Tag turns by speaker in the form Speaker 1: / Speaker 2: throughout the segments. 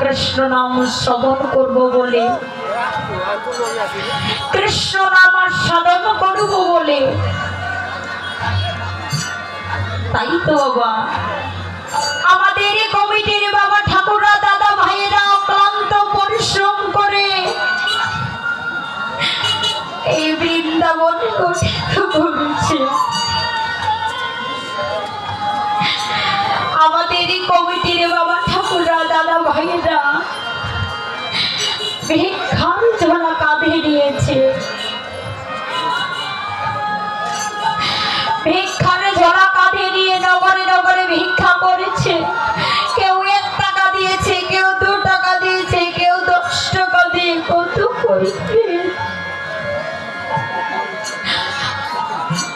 Speaker 1: কৃষ্ণ নাম শ্রবণ করব বলে। কৃষ্ণ নাম সাধন করব বলে। তাই তো বাবা। আমাদের কমিটির বাবা ঠাকুররা, দাদা ভাইয়েরা অক্লান্ত পরিশ্রম করে এই বৃন্দাবন করেছে আমাদের কমিটির বাবা ভাইয়েরা ভিক্ষার ঝোলা কাঁধে নিয়েছে ভিক্ষার ঝোলা কাঁধে নিয়ে নগরে নগরে ভিক্ষা করেছে। কেউ এক টাকা দিয়েছে, কেউ দু টাকা দিয়েছে, কেউ দশ টাকা দিয়ে কত করেছে।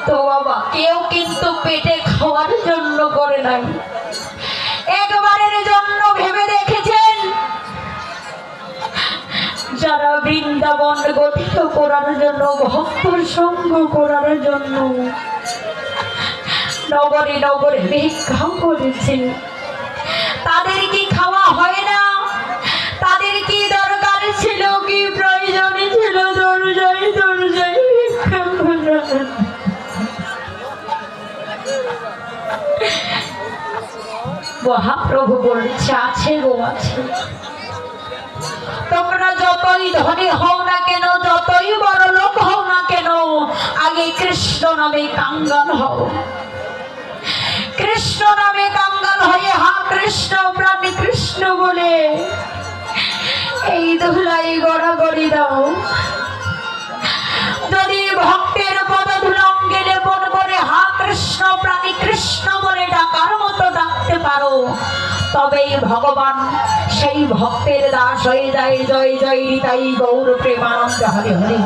Speaker 1: তো বাবা, কেউ কিন্তু পেটে খাওয়ার জন্য করে নাই। একবারের বৃন্দাবন গঠিত করার জন্য ভক্ত সঙ্গ করার জন্য। নগরে নগরে ভিক্ষা করেছে। তাদের কি খাওয়া হয় না? তাদের কি দরকার ছিল, কি প্রয়োজন ছিল? দরজায় দরজায় মহাপ্রভু বলছে, আছে গো, আছে। তোমরা যতই ধনী হও না কেন, যতই বড় লোক হও না কেন, আগে কৃষ্ণ নামে কাঙ্গাল হও। কৃষ্ণ নামে কাঙ্গাল হয়ে হা কৃষ্ণ, প্রাণী কৃষ্ণ বলে এই ধুলাই গড়াগড়ি দাও। যদি ভক্তের পদধূল অঙ্গে লেপন করে হা কৃষ্ণ, প্রাণী কৃষ্ণ বলে ডাকার মতো ডাকতে পারো, তবেই ভগবান সেই ভক্তের দাস হয়ে যায় জয় জয় তাই গৌর প্রেমানন্দ হরে হরে।